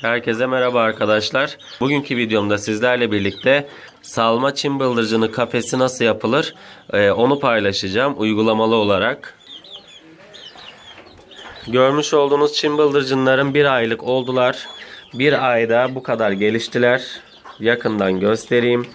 Herkese merhaba arkadaşlar. Bugünkü videomda sizlerle birlikte salma çim bıldırcını kafesi nasıl yapılır e, onu paylaşacağım uygulamalı olarak. Görmüş olduğunuz çim bıldırcınların bir aylık oldular. Bir ayda bu kadar geliştiler. Yakından göstereyim.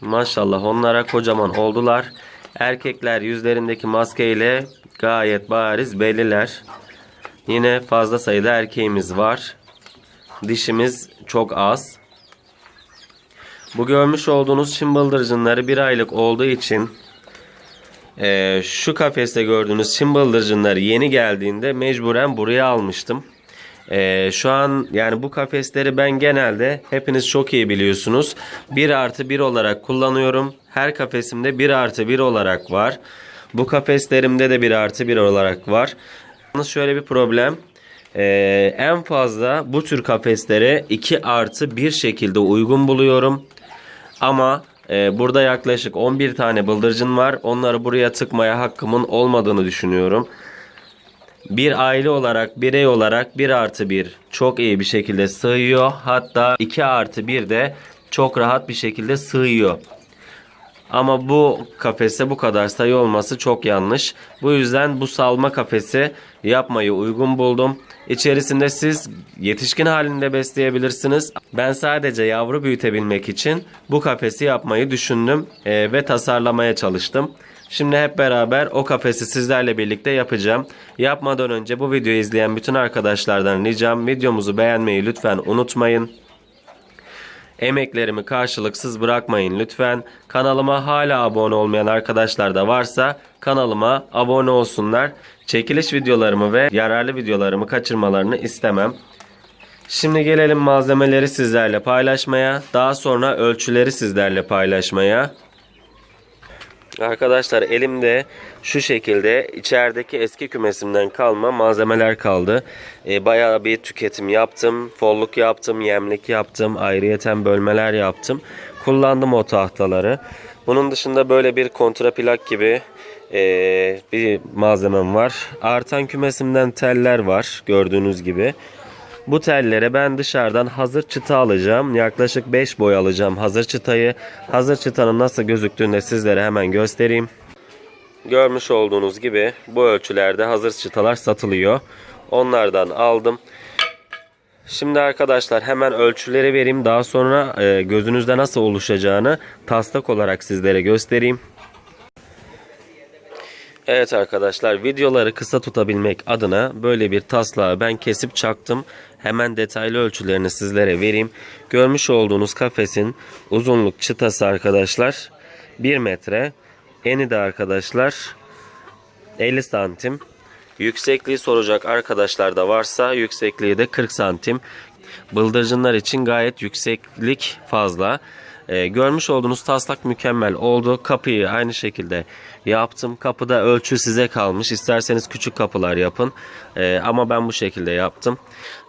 Maşallah onlara kocaman oldular. Erkekler yüzlerindeki maskeyle gayet bariz belliler. Yine fazla sayıda erkeğimiz var. Dişimiz çok az. Bu görmüş olduğunuz çim bıldırcınları bir aylık olduğu için eee, şu kafeste gördüğünüz çim bıldırcınları yeni geldiğinde mecburen buraya almıştım. Eee, şu an yani bu kafesleri ben genelde hepiniz çok iyi biliyorsunuz. 1 artı 1 olarak kullanıyorum. Her kafesimde 1 artı 1 olarak var. Bu kafeslerimde de 1 artı 1 olarak var. Yalnız şöyle bir problem. Ee, en fazla bu tür kafeslere 2 artı 1 şekilde uygun buluyorum. Ama e, burada yaklaşık 11 tane bıldırcın var. Onları buraya tıkmaya hakkımın olmadığını düşünüyorum. Bir aile olarak, birey olarak 1 artı 1 çok iyi bir şekilde sığıyor. Hatta 2 artı 1 de çok rahat bir şekilde sığıyor. Ama bu kafese bu kadar sayı olması çok yanlış. Bu yüzden bu salma kafesi yapmayı uygun buldum. İçerisinde siz yetişkin halinde besleyebilirsiniz. Ben sadece yavru büyütebilmek için bu kafesi yapmayı düşündüm eee, ve tasarlamaya çalıştım. Şimdi hep beraber o kafesi sizlerle birlikte yapacağım. Yapmadan önce bu videoyu izleyen bütün arkadaşlardan ricam videomuzu beğenmeyi lütfen unutmayın. Emeklerimi karşılıksız bırakmayın lütfen. Kanalıma hala abone olmayan arkadaşlar da varsa kanalıma abone olsunlar. Çekiliş videolarımı ve yararlı videolarımı kaçırmalarını istemem. Şimdi gelelim malzemeleri sizlerle paylaşmaya. Daha sonra ölçüleri sizlerle paylaşmaya. Arkadaşlar elimde şu şekilde içerideki eski kümesimden kalma malzemeler kaldı. E, bayağı bir tüketim yaptım. Folluk yaptım, yemlik yaptım, ayrıyeten bölmeler yaptım. Kullandım o tahtaları. Bunun dışında böyle bir kontraplak gibi e, bir malzemem var. Artan kümesimden teller var gördüğünüz gibi. Bu tellere ben dışarıdan hazır çıta alacağım. Yaklaşık 5 boy alacağım hazır çıtayı. Hazır çıtanın nasıl gözüktüğünü de sizlere hemen göstereyim. Görmüş olduğunuz gibi bu ölçülerde hazır çıtalar satılıyor. Onlardan aldım. Şimdi arkadaşlar hemen ölçüleri vereyim. Daha sonra e, gözünüzde nasıl oluşacağını taslak olarak sizlere göstereyim. Evet arkadaşlar videoları kısa tutabilmek adına böyle bir taslağı ben kesip çaktım. Hemen detaylı ölçülerini sizlere vereyim. Görmüş olduğunuz kafesin uzunluk çıtası arkadaşlar 1 metre. Eni de arkadaşlar 50 santim. Yüksekliği soracak arkadaşlar da varsa yüksekliği de 40 santim. Bıldırcınlar için gayet yükseklik fazla. Ee, görmüş olduğunuz taslak mükemmel oldu. Kapıyı aynı şekilde yaptım. Kapıda ölçü size kalmış. İsterseniz küçük kapılar yapın. Ee, ama ben bu şekilde yaptım.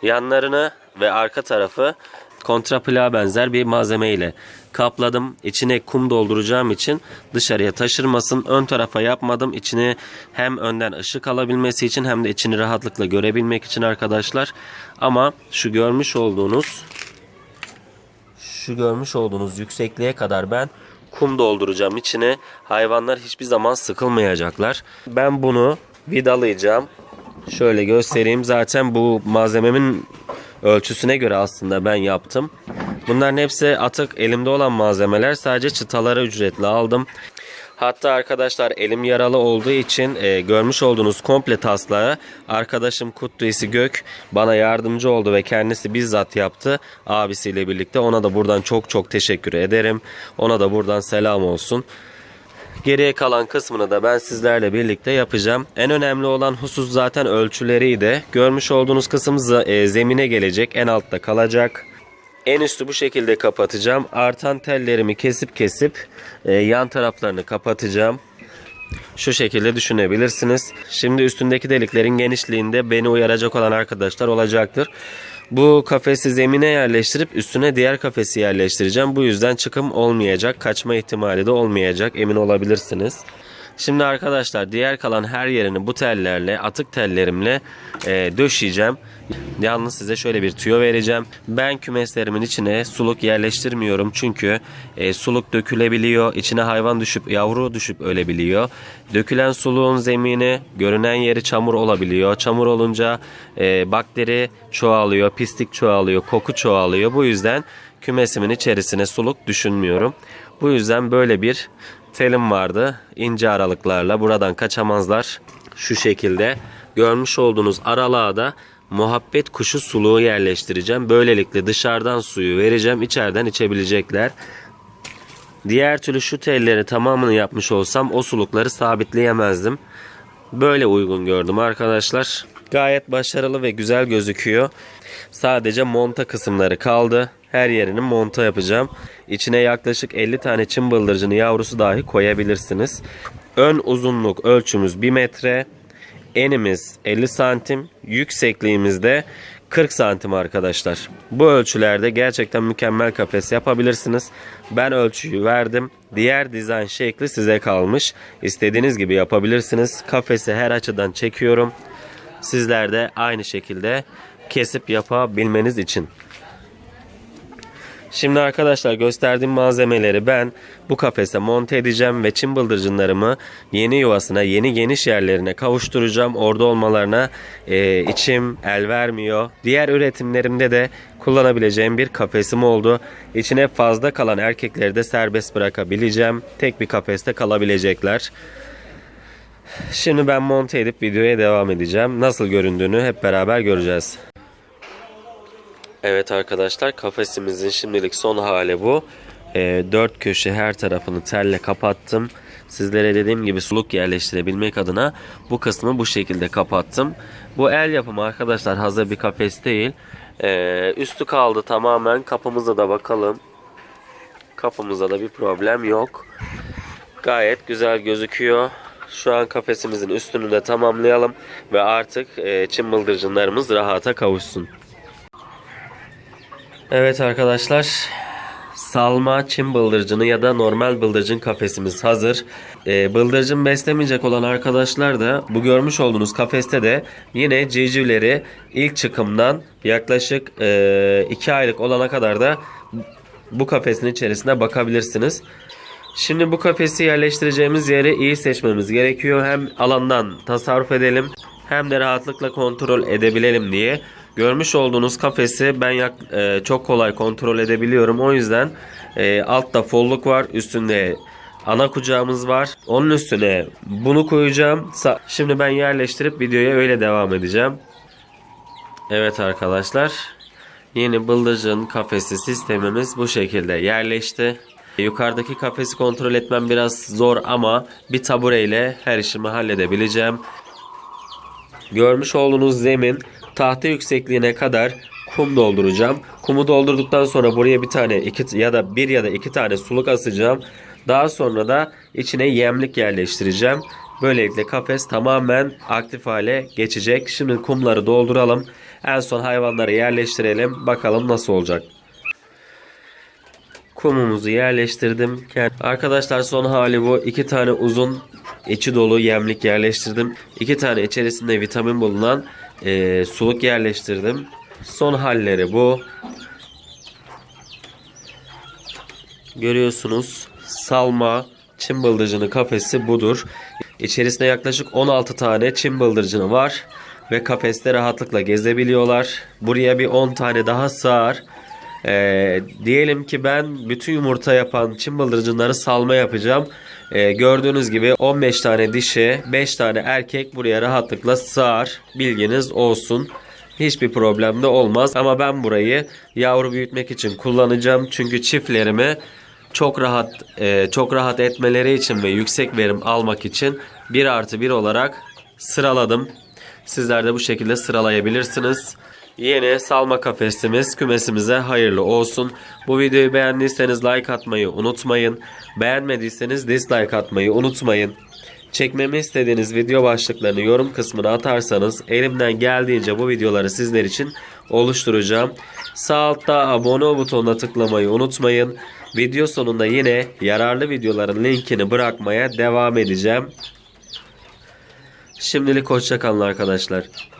Yanlarını ve arka tarafı kontraplağa benzer bir malzeme ile kapladım. İçine kum dolduracağım için dışarıya taşırmasın. Ön tarafa yapmadım. İçine hem önden ışık alabilmesi için hem de içini rahatlıkla görebilmek için arkadaşlar. Ama şu görmüş olduğunuz şu görmüş olduğunuz yüksekliğe kadar ben kum dolduracağım içine. Hayvanlar hiçbir zaman sıkılmayacaklar. Ben bunu vidalayacağım. Şöyle göstereyim. Zaten bu malzememin ölçüsüne göre aslında ben yaptım. Bunların hepsi atık elimde olan malzemeler. Sadece çıtaları ücretli aldım. Hatta arkadaşlar elim yaralı olduğu için e, görmüş olduğunuz komple taslağı arkadaşım Kutluisi Gök bana yardımcı oldu ve kendisi bizzat yaptı abisiyle birlikte. Ona da buradan çok çok teşekkür ederim. Ona da buradan selam olsun. Geriye kalan kısmını da ben sizlerle birlikte yapacağım. En önemli olan husus zaten ölçüleriydi. Görmüş olduğunuz kısım e, zemine gelecek. En altta kalacak. En üstü bu şekilde kapatacağım. Artan tellerimi kesip kesip e, yan taraflarını kapatacağım. Şu şekilde düşünebilirsiniz. Şimdi üstündeki deliklerin genişliğinde beni uyaracak olan arkadaşlar olacaktır. Bu kafesi zemine yerleştirip üstüne diğer kafesi yerleştireceğim. Bu yüzden çıkım olmayacak. Kaçma ihtimali de olmayacak. Emin olabilirsiniz. Şimdi arkadaşlar diğer kalan her yerini bu tellerle atık tellerimle e, döşeyeceğim. Yalnız size şöyle bir tüyo vereceğim. Ben kümeslerimin içine suluk yerleştirmiyorum çünkü e, suluk dökülebiliyor. İçine hayvan düşüp yavru düşüp ölebiliyor. Dökülen suluğun zemini görünen yeri çamur olabiliyor. Çamur olunca e, bakteri çoğalıyor, pislik çoğalıyor, koku çoğalıyor. Bu yüzden kümesimin içerisine suluk düşünmüyorum. Bu yüzden böyle bir telim vardı. İnce aralıklarla buradan kaçamazlar. Şu şekilde görmüş olduğunuz aralığa da muhabbet kuşu suluğu yerleştireceğim. Böylelikle dışarıdan suyu vereceğim. içeriden içebilecekler. Diğer türlü şu telleri tamamını yapmış olsam o sulukları sabitleyemezdim. Böyle uygun gördüm arkadaşlar. Gayet başarılı ve güzel gözüküyor. Sadece monta kısımları kaldı. Her yerini monta yapacağım. İçine yaklaşık 50 tane çim bıldırcını yavrusu dahi koyabilirsiniz. Ön uzunluk ölçümüz 1 metre. Enimiz 50 santim. Yüksekliğimiz de 40 santim arkadaşlar. Bu ölçülerde gerçekten mükemmel kafes yapabilirsiniz. Ben ölçüyü verdim. Diğer dizayn şekli size kalmış. İstediğiniz gibi yapabilirsiniz. Kafesi her açıdan çekiyorum. Sizler de aynı şekilde kesip yapabilmeniz için. Şimdi arkadaşlar gösterdiğim malzemeleri ben bu kafese monte edeceğim ve çim bıldırcınlarımı yeni yuvasına, yeni geniş yerlerine kavuşturacağım. Orada olmalarına e, içim el vermiyor. Diğer üretimlerimde de kullanabileceğim bir kafesim oldu. İçine fazla kalan erkekleri de serbest bırakabileceğim. Tek bir kafeste kalabilecekler. Şimdi ben monte edip videoya devam edeceğim. Nasıl göründüğünü hep beraber göreceğiz. Evet arkadaşlar kafesimizin şimdilik son hali bu. Ee, dört köşe her tarafını telle kapattım. Sizlere dediğim gibi suluk yerleştirebilmek adına bu kısmı bu şekilde kapattım. Bu el yapımı arkadaşlar hazır bir kafes değil. Ee, üstü kaldı tamamen. Kapımıza da bakalım. Kapımızda da bir problem yok. Gayet güzel gözüküyor. Şu an kafesimizin üstünü de tamamlayalım ve artık e, çim bıldırcınlarımız rahata kavuşsun. Evet arkadaşlar salma çim bıldırcını ya da normal bıldırcın kafesimiz hazır. Ee, bıldırcın beslemeyecek olan arkadaşlar da bu görmüş olduğunuz kafeste de yine civcivleri ilk çıkımdan yaklaşık 2 aylık olana kadar da bu kafesin içerisine bakabilirsiniz. Şimdi bu kafesi yerleştireceğimiz yeri iyi seçmemiz gerekiyor. Hem alandan tasarruf edelim hem de rahatlıkla kontrol edebilelim diye. Görmüş olduğunuz kafesi ben yak, e, çok kolay kontrol edebiliyorum. O yüzden e, altta folluk var, üstünde ana kucağımız var. Onun üstüne bunu koyacağım. Şimdi ben yerleştirip videoya öyle devam edeceğim. Evet arkadaşlar. Yeni bıldırcın kafesi sistemimiz bu şekilde yerleşti. Yukarıdaki kafesi kontrol etmem biraz zor ama bir tabureyle her işimi halledebileceğim. Görmüş olduğunuz zemin tahta yüksekliğine kadar kum dolduracağım. Kumu doldurduktan sonra buraya bir tane iki ya da bir ya da iki tane suluk asacağım. Daha sonra da içine yemlik yerleştireceğim. Böylelikle kafes tamamen aktif hale geçecek. Şimdi kumları dolduralım. En son hayvanları yerleştirelim. Bakalım nasıl olacak. Kumumuzu yerleştirdim. Arkadaşlar son hali bu. İki tane uzun içi dolu yemlik yerleştirdim. İki tane içerisinde vitamin bulunan e, suluk yerleştirdim. Son halleri bu. Görüyorsunuz salma çim bıldırcını kafesi budur. İçerisinde yaklaşık 16 tane çim bıldırcını var ve kafeste rahatlıkla gezebiliyorlar. Buraya bir 10 tane daha sığar. Ee, diyelim ki ben bütün yumurta yapan çim bıldırcınları salma yapacağım. Ee, gördüğünüz gibi 15 tane dişi, 5 tane erkek buraya rahatlıkla sığar. Bilginiz olsun. Hiçbir problem de olmaz. Ama ben burayı yavru büyütmek için kullanacağım. Çünkü çiftlerimi çok rahat e, çok rahat etmeleri için ve yüksek verim almak için 1 artı 1 olarak sıraladım. Sizler de bu şekilde sıralayabilirsiniz. Yeni salma kafesimiz kümesimize hayırlı olsun. Bu videoyu beğendiyseniz like atmayı unutmayın. Beğenmediyseniz dislike atmayı unutmayın. çekmemi istediğiniz video başlıklarını yorum kısmına atarsanız elimden geldiğince bu videoları sizler için oluşturacağım. Sağ altta abone butonuna tıklamayı unutmayın. Video sonunda yine yararlı videoların linkini bırakmaya devam edeceğim. Şimdilik hoşçakalın arkadaşlar.